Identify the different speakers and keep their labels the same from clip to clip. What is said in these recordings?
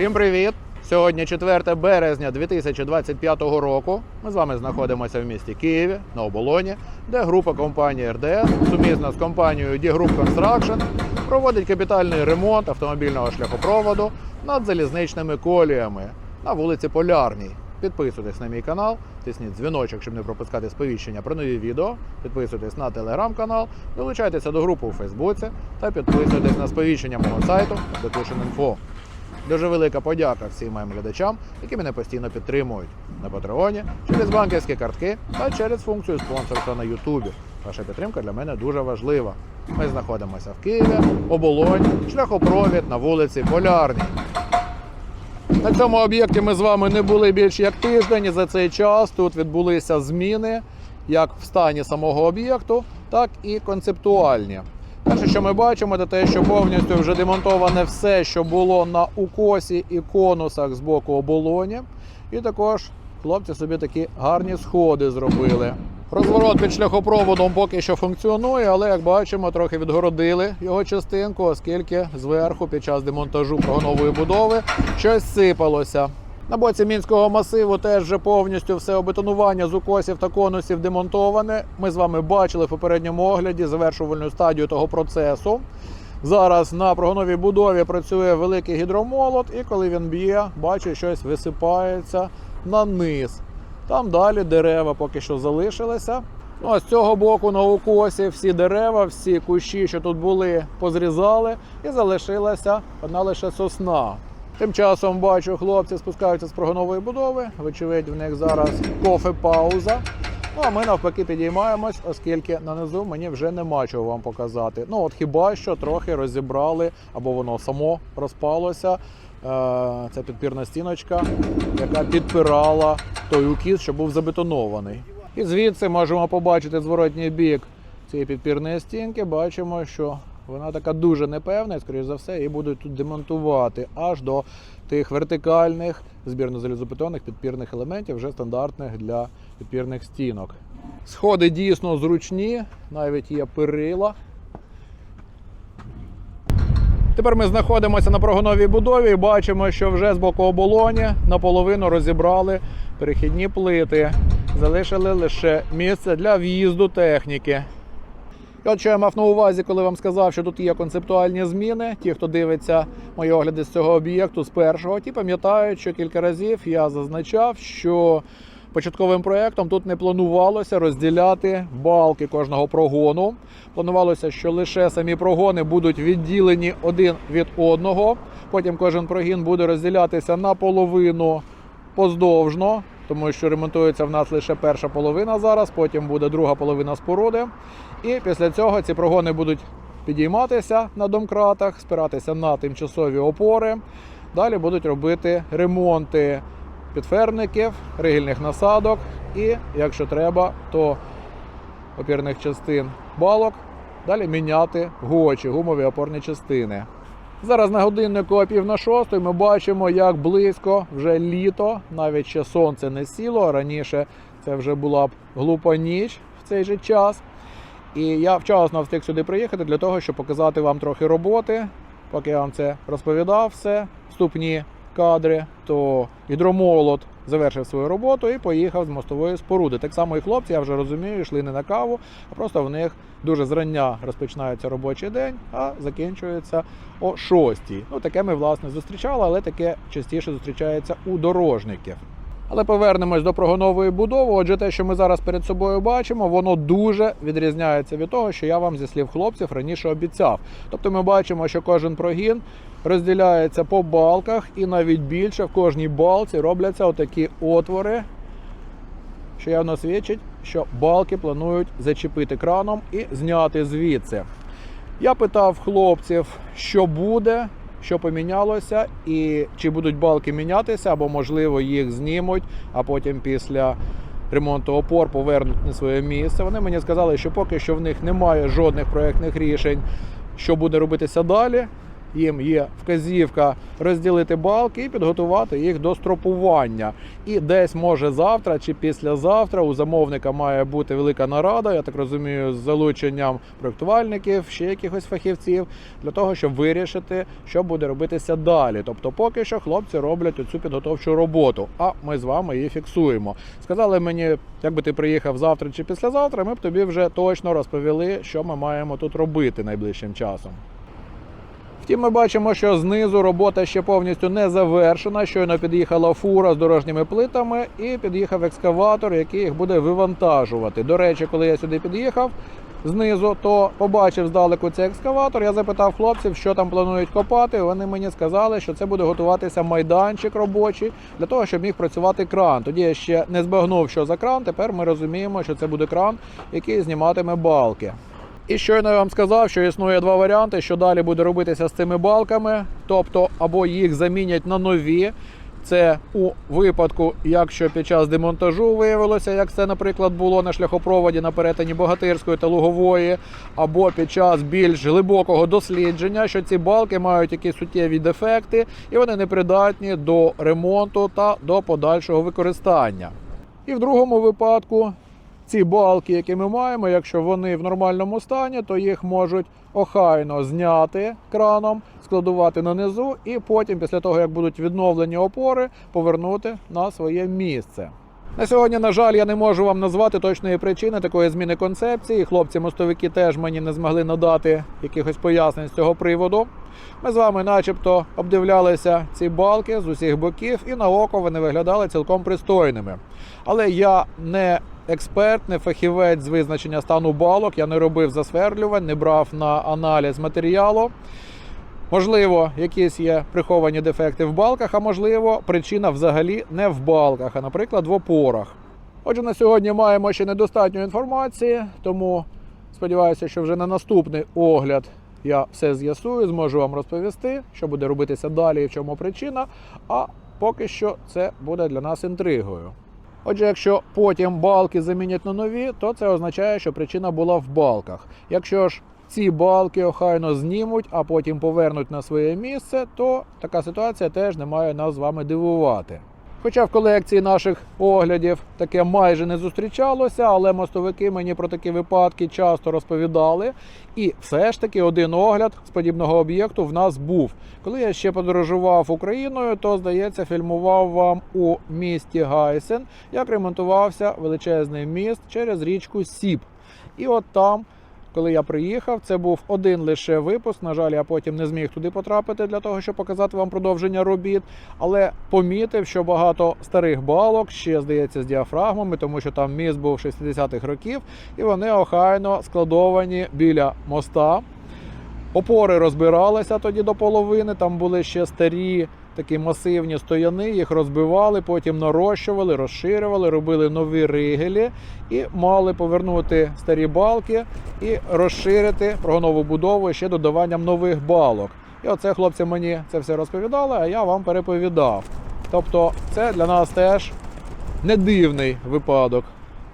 Speaker 1: Усім привіт! Сьогодні 4 березня 2025 року. Ми з вами знаходимося в місті Києві на оболоні, де група компанії РДС сумісна з компанією D-Group Construction проводить капітальний ремонт автомобільного шляхопроводу над залізничними коліями на вулиці Полярній. Підписуйтесь на мій канал, тисніть дзвіночок, щоб не пропускати сповіщення про нові відео. Підписуйтесь на телеграм-канал, долучайтеся до групи у Фейсбуці та підписуйтесь на сповіщення мого сайту Decution.info. Дуже велика подяка всім моїм глядачам, які мене постійно підтримують на Патреоні, через банківські картки та через функцію спонсорства на Ютубі. Ваша підтримка для мене дуже важлива. Ми знаходимося в Києві, оболонь, шляхопровід на вулиці Полярній. На цьому об'єкті ми з вами не були більш як тиждень. і За цей час тут відбулися зміни як в стані самого об'єкту, так і концептуальні. Перше, що ми бачимо, це те, що повністю вже демонтоване все, що було на укосі і конусах з боку оболоні. І також хлопці собі такі гарні сходи зробили. Розворот під шляхопроводом поки що функціонує, але як бачимо, трохи відгородили його частинку, оскільки зверху під час демонтажу прогонової будови щось сипалося. На боці мінського масиву теж вже повністю все обетонування з укосів та конусів демонтоване. Ми з вами бачили в попередньому огляді завершувальну стадію того процесу. Зараз на прогоновій будові працює великий гідромолот, і коли він б'є, бачу, щось висипається на низ. Там далі дерева поки що залишилися. Ну, а з цього боку на укосі всі дерева, всі кущі, що тут були, позрізали, і залишилася одна лише сосна. Тим часом бачу, хлопці спускаються з прогонової будови. Вочевидь, в них зараз кофе-пауза. Ну а ми навпаки підіймаємось, оскільки нанизу мені вже нема чого вам показати. Ну от хіба що трохи розібрали, або воно само розпалося. Е, Це підпірна стіночка, яка підпирала той укіс, що був забетонований. І звідси можемо побачити зворотній бік цієї підпірної стінки. Бачимо, що вона така дуже непевна, і, скоріш за все, її будуть тут демонтувати аж до тих вертикальних збірно-залізобетонних підпірних елементів, вже стандартних для підпірних стінок. Сходи дійсно зручні, навіть є перила. Тепер ми знаходимося на прогоновій будові і бачимо, що вже з боку оболоні наполовину розібрали перехідні плити. Залишили лише місце для в'їзду техніки. І що я мав на увазі, коли вам сказав, що тут є концептуальні зміни. Ті, хто дивиться мої огляди з цього об'єкту з першого, ті пам'ятають, що кілька разів я зазначав, що початковим проєктом тут не планувалося розділяти балки кожного прогону. Планувалося, що лише самі прогони будуть відділені один від одного. Потім кожен прогін буде розділятися наполовину поздовжно, тому що ремонтується в нас лише перша половина зараз, потім буде друга половина споруди. І після цього ці прогони будуть підійматися на домкратах, спиратися на тимчасові опори. Далі будуть робити ремонти підферників, ригільних насадок і, якщо треба, то опірних частин балок. Далі міняти гочі, гумові опорні частини. Зараз на годиннику о пів на шосту ми бачимо, як близько вже літо, навіть ще сонце не сіло. Раніше це вже була б глупа ніч в цей же час. І я вчасно встиг сюди приїхати для того, щоб показати вам трохи роботи. Поки я вам це розповідав, все вступні кадри, то гідромолот завершив свою роботу і поїхав з мостової споруди. Так само і хлопці, я вже розумію, йшли не на каву, а просто в них дуже зрання розпочинається робочий день, а закінчується о 6. Ну таке ми власне зустрічали, але таке частіше зустрічається у дорожників. Але повернемось до прогонової будови. Отже, те, що ми зараз перед собою бачимо, воно дуже відрізняється від того, що я вам зі слів хлопців раніше обіцяв. Тобто ми бачимо, що кожен прогін розділяється по балках, і навіть більше в кожній балці робляться отакі отвори, що явно свідчить, що балки планують зачепити краном і зняти звідси. Я питав хлопців, що буде, що помінялося, і чи будуть балки мінятися, або можливо їх знімуть, а потім після ремонту опор повернуть на своє місце. Вони мені сказали, що поки що в них немає жодних проєктних рішень, що буде робитися далі. Їм є вказівка розділити балки і підготувати їх до стропування. І десь може завтра чи післязавтра у замовника має бути велика нарада, я так розумію, з залученням проєктувальників, ще якихось фахівців, для того, щоб вирішити, що буде робитися далі. Тобто, поки що хлопці роблять оцю підготовчу роботу, а ми з вами її фіксуємо. Сказали мені, якби ти приїхав завтра чи післязавтра, ми б тобі вже точно розповіли, що ми маємо тут робити найближчим часом. Втім, ми бачимо, що знизу робота ще повністю не завершена. Щойно під'їхала фура з дорожніми плитами і під'їхав екскаватор, який їх буде вивантажувати. До речі, коли я сюди під'їхав знизу, то побачив здалеку цей екскаватор. Я запитав хлопців, що там планують копати. Вони мені сказали, що це буде готуватися майданчик робочий для того, щоб міг працювати кран. Тоді я ще не збагнув, що за кран. Тепер ми розуміємо, що це буде кран, який зніматиме балки. І щойно я вам сказав, що існує два варіанти, що далі буде робитися з цими балками. Тобто, або їх замінять на нові. Це у випадку, якщо під час демонтажу виявилося, як це, наприклад, було на шляхопроводі на перетині Богатирської та Лугової, або під час більш глибокого дослідження, що ці балки мають якісь суттєві дефекти, і вони непридатні до ремонту та до подальшого використання. І в другому випадку ці балки, які ми маємо, якщо вони в нормальному стані, то їх можуть охайно зняти краном, складувати на низу, і потім, після того як будуть відновлені опори, повернути на своє місце. На сьогодні, на жаль, я не можу вам назвати точної причини такої зміни концепції. Хлопці-мостовики теж мені не змогли надати якихось пояснень з цього приводу. Ми з вами, начебто, обдивлялися ці балки з усіх боків, і на око вони виглядали цілком пристойними. Але я не експерт, не фахівець з визначення стану балок. Я не робив засверлювань, не брав на аналіз матеріалу. Можливо, якісь є приховані дефекти в балках, а можливо, причина взагалі не в балках, а, наприклад, в опорах. Отже, на сьогодні маємо ще недостатньо інформації, тому сподіваюся, що вже на наступний огляд я все з'ясую, зможу вам розповісти, що буде робитися далі і в чому причина. А поки що це буде для нас інтригою. Отже, якщо потім балки замінять на нові, то це означає, що причина була в балках. Якщо ж ці балки охайно знімуть, а потім повернуть на своє місце, то така ситуація теж не має нас з вами дивувати. Хоча в колекції наших оглядів таке майже не зустрічалося, але мостовики мені про такі випадки часто розповідали. І все ж таки один огляд з подібного об'єкту в нас був. Коли я ще подорожував Україною, то здається, фільмував вам у місті Гайсен, як ремонтувався величезний міст через річку Сіп. І от там коли я приїхав, це був один лише випуск. На жаль, я потім не зміг туди потрапити для того, щоб показати вам продовження робіт. Але помітив, що багато старих балок ще здається з діафрагмами, тому що там міст був 60-х років, і вони охайно складовані біля моста. Опори розбиралися тоді до половини. Там були ще старі такі масивні стояни, їх розбивали, потім нарощували, розширювали, робили нові ригелі і мали повернути старі балки і розширити прогонову будову ще додаванням нових балок. І оце хлопці мені це все розповідали, а я вам переповідав. Тобто, це для нас теж не дивний випадок.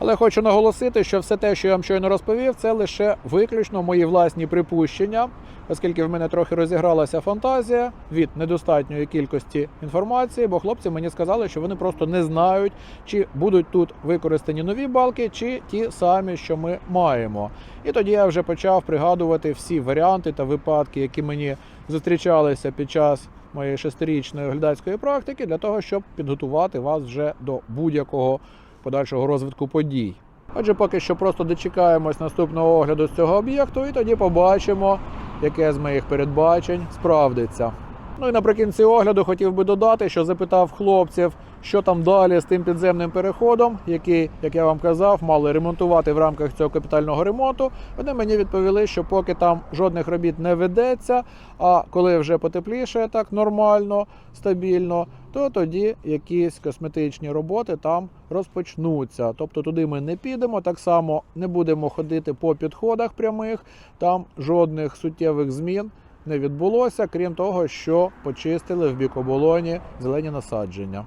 Speaker 1: Але хочу наголосити, що все те, що я вам щойно розповів, це лише виключно мої власні припущення, оскільки в мене трохи розігралася фантазія від недостатньої кількості інформації, бо хлопці мені сказали, що вони просто не знають, чи будуть тут використані нові балки, чи ті самі, що ми маємо. І тоді я вже почав пригадувати всі варіанти та випадки, які мені зустрічалися під час моєї шестирічної глядацької практики, для того, щоб підготувати вас вже до будь-якого подальшого розвитку подій. Отже, поки що просто дочекаємось наступного огляду з цього об'єкту, і тоді побачимо, яке з моїх передбачень справдиться. Ну і наприкінці огляду хотів би додати, що запитав хлопців, що там далі з тим підземним переходом, який, як я вам казав, мали ремонтувати в рамках цього капітального ремонту. Вони мені відповіли, що поки там жодних робіт не ведеться, а коли вже потепліше так нормально, стабільно, то тоді якісь косметичні роботи там розпочнуться. Тобто туди ми не підемо, так само не будемо ходити по підходах прямих, там жодних суттєвих змін не відбулося, крім того, що почистили в бік оболоні зелені насадження.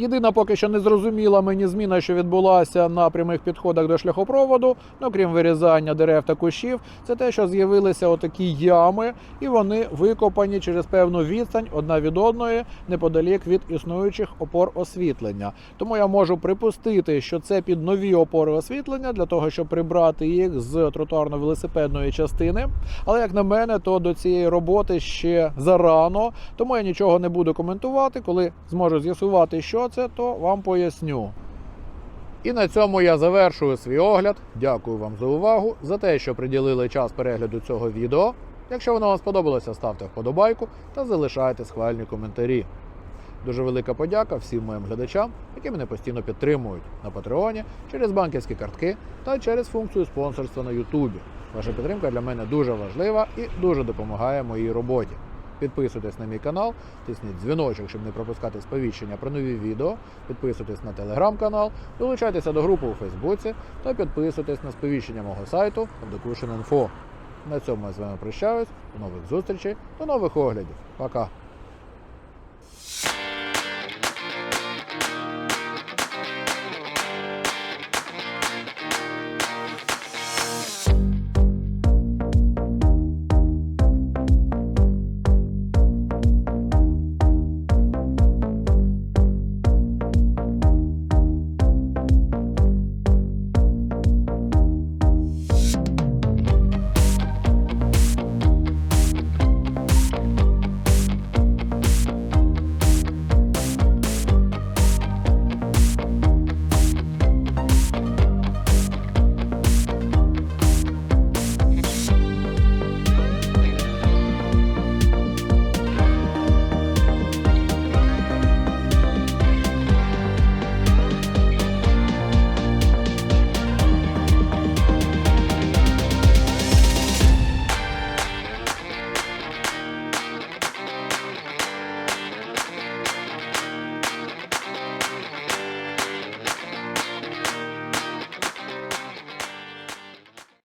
Speaker 1: Єдина поки що не зрозуміла мені зміна, що відбулася на прямих підходах до шляхопроводу, ну крім вирізання дерев та кущів, це те, що з'явилися отакі ями, і вони викопані через певну відстань одна від одної неподалік від існуючих опор освітлення. Тому я можу припустити, що це під нові опори освітлення для того, щоб прибрати їх з тротуарно-велосипедної частини. Але як на мене, то до цієї роботи ще зарано, тому я нічого не буду коментувати. Коли зможу з'ясувати, що це, то вам поясню. І на цьому я завершую свій огляд. Дякую вам за увагу, за те, що приділили час перегляду цього відео. Якщо воно вам сподобалося, ставте вподобайку та залишайте схвальні коментарі. Дуже велика подяка всім моїм глядачам, які мене постійно підтримують на Патреоні через банківські картки та через функцію спонсорства на Ютубі. Ваша підтримка для мене дуже важлива і дуже допомагає моїй роботі. Підписуйтесь на мій канал, тисніть дзвіночок, щоб не пропускати сповіщення про нові відео. Підписуйтесь на телеграм-канал, долучайтеся до групи у Фейсбуці та підписуйтесь на сповіщення мого сайту Abduction.info. На цьому я з вами прощаюсь. До нових зустрічей, до нових оглядів. Пока!